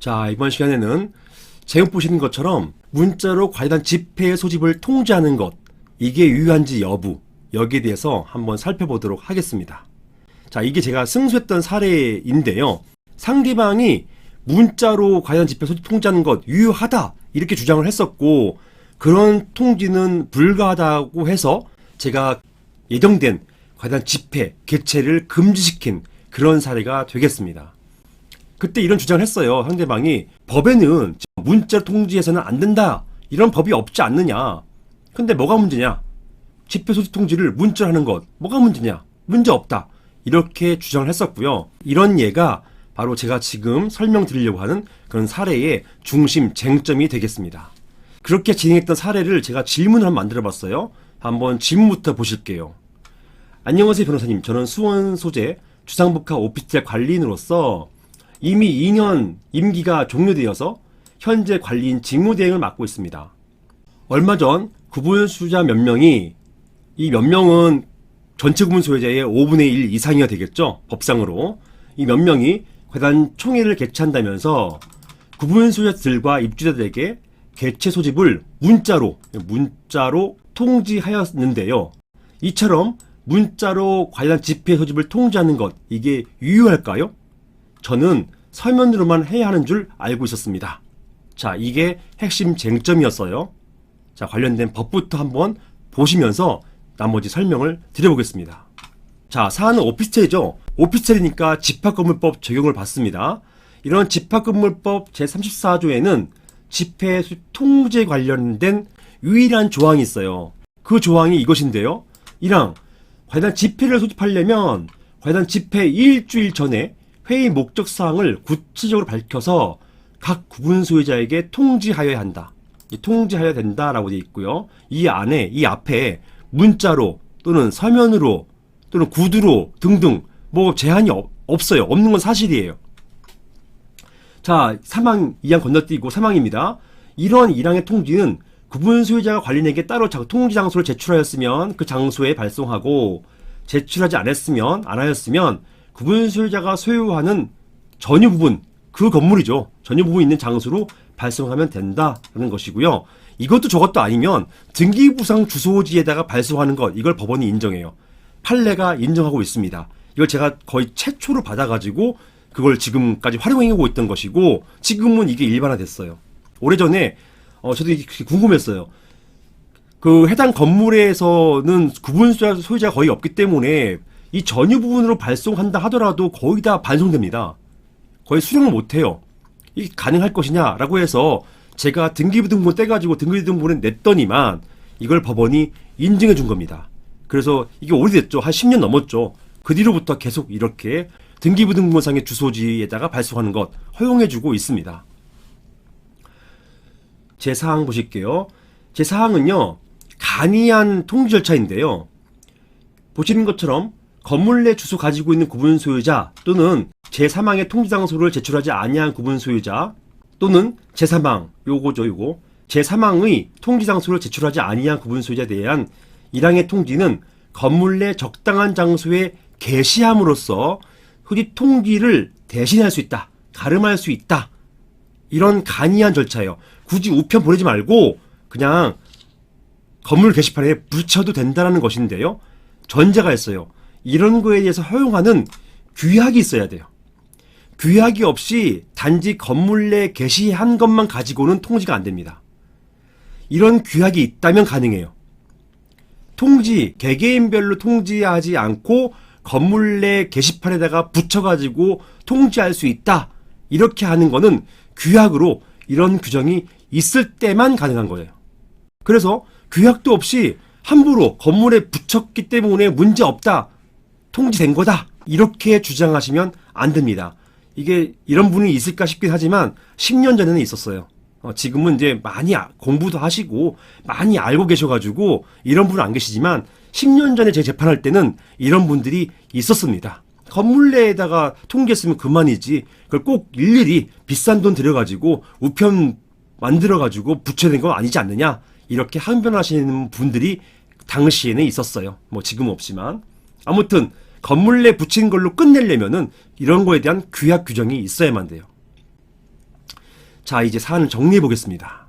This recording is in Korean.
자, 이번 시간에는 제목 보시는 것처럼 문자로 관련 집회의 소집을 통제하는 것, 이게 유효한지 여부, 여기에 대해서 한번 살펴보도록 하겠습니다. 자, 이게 제가 승수했던 사례인데요. 상대방이 문자로 관련 집회 소집 통제하는 것 유효하다, 이렇게 주장을 했었고, 그런 통지는 불가하다고 해서 제가 예정된 관련 집회, 개최를 금지시킨 그런 사례가 되겠습니다. 그때 이런 주장을 했어요. 상대방이 법에는 문자로 통지해서는 안 된다. 이런 법이 없지 않느냐. 근데 뭐가 문제냐? 집회 소집 통지를 문자로 하는 것 뭐가 문제냐? 문제 없다. 이렇게 주장을 했었고요. 이런 예가 바로 제가 지금 설명드리려고 하는 그런 사례의 중심 쟁점이 되겠습니다. 그렇게 진행했던 사례를 제가 질문을 한번 만들어 봤어요. 한번 질문부터 보실게요. 안녕하세요, 변호사님. 저는 수원 소재 주상복합 오피스텔 관리인으로서 이미 2년 임기가 종료되어서 현재 관리인 직무대행을 맡고 있습니다. 얼마 전 구분 수자 몇 명이 이 몇 명은 전체 구분 소유자의 5분의 1 이상이어야 되겠죠? 법상으로. 이 몇 명이 괴단 총회를 개최한다면서 구분 소유자들과 입주자들에게 개최 소집을 문자로, 문자로 통지하였는데요. 이처럼 문자로 관련 집회 소집을 통지하는 것, 이게 유효할까요? 저는 서면으로만 해야 하는 줄 알고 있었습니다. 자, 이게 핵심 쟁점이었어요. 자, 관련된 법부터 한번 보시면서 나머지 설명을 드려보겠습니다. 자, 사안은 오피스텔이죠. 오피스텔이니까 집합건물법 적용을 받습니다. 이런 집합건물법 제34조에는 집회 통제 관련된 유일한 조항이 있어요. 그 조항이 이것인데요. 1항, 관련 집회를 소집하려면 관련 집회 일주일 전에 회의 목적 사항을 구체적으로 밝혀서 각 구분 소유자에게 통지하여야 한다. 이 통지하여야 된다라고 되어 있고요. 이 안에 이 앞에 문자로 또는 서면으로 또는 구두로 등등 뭐 제한이 없, 없어요. 없는 건 사실이에요. 자, 사망 2항 건너뛰고 사망입니다. 이러한 1항의 통지는 구분 소유자가 관리인에게 따로 자- 통지 장소를 제출하였으면 그 장소에 발송하고 제출하지 않았으면 안 하였으면 구분 소유자가 소유하는 전유 부분 그 건물이죠. 전유 부분 있는 장소로 발송하면 된다는 것이고요. 이것도 저것도 아니면 등기부상 주소지에다가 발송하는 것 이걸 법원이 인정해요. 판례가 인정하고 있습니다. 이걸 제가 거의 최초로 받아가지고 그걸 지금까지 활용하고 있던 것이고 지금은 이게 일반화됐어요. 오래전에 어, 저도 궁금했어요. 그 해당 건물에서는 구분 소유자, 소유자가 거의 없기 때문에 이 전유 부분으로 발송한다 하더라도 거의 다 반송됩니다. 거의 수령을 못해요. 이게 가능할 것이냐라고 해서 제가 등기부등본 떼가지고 등기부등본에 냈더니만 이걸 법원이 인증해 준 겁니다. 그래서 이게 오래됐죠. 한 10년 넘었죠. 그 뒤로부터 계속 이렇게 등기부등본상의 주소지에다가 발송하는 것 허용해 주고 있습니다. 제 사항 보실게요. 제 사항은요, 간이한 통지 절차인데요. 보시는 것처럼 건물 내 주소 가지고 있는 구분 소유자 또는 제3항의 통지 장소를 제출하지 아니한 구분 소유자 또는 제3항 요거죠 요거 제3항의 통지 장소를 제출하지 아니한 구분 소유자에 대한 1항의 통지는 건물 내 적당한 장소에 게시함으로써 후지 통지를 대신할 수 있다 가름할 수 있다 이런 간이한 절차예요. 굳이 우편 보내지 말고 그냥 건물 게시판에 붙여도 된다는 것인데요. 전제가 있어요. 이런 거에 대해서 허용하는 규약이 있어야 돼요. 규약이 없이 단지 건물 내 게시한 것만 가지고는 통지가 안 됩니다. 이런 규약이 있다면 가능해요. 통지, 개개인별로 통지하지 않고 건물 내 게시판에다가 붙여가지고 통지할 수 있다. 이렇게 하는 거는 규약으로 이런 규정이 있을 때만 가능한 거예요. 그래서 규약도 없이 함부로 건물에 붙였기 때문에 문제 없다. 통지된 거다. 이렇게 주장하시면 안 됩니다. 이게 이런 분이 있을까 싶긴 하지만 10년 전에는 있었어요. 어, 지금은 이제 많이 아- 공부도 하시고 많이 알고 계셔가지고 이런 분은 안 계시지만 10년 전에 제 재판할 때는 이런 분들이 있었습니다. 건물 내에다가 통계했으면 그만이지 그걸 꼭 일일이 비싼 돈 들여가지고 우편 만들어가지고 되는 건 아니지 않느냐 이렇게 항변하시는 분들이 당시에는 있었어요. 뭐 지금은 없지만 아무튼 건물 내 붙인 걸로 끝내려면은 이런 거에 대한 규약 규정이 있어야만 돼요. 자, 이제 사안을 정리해 보겠습니다.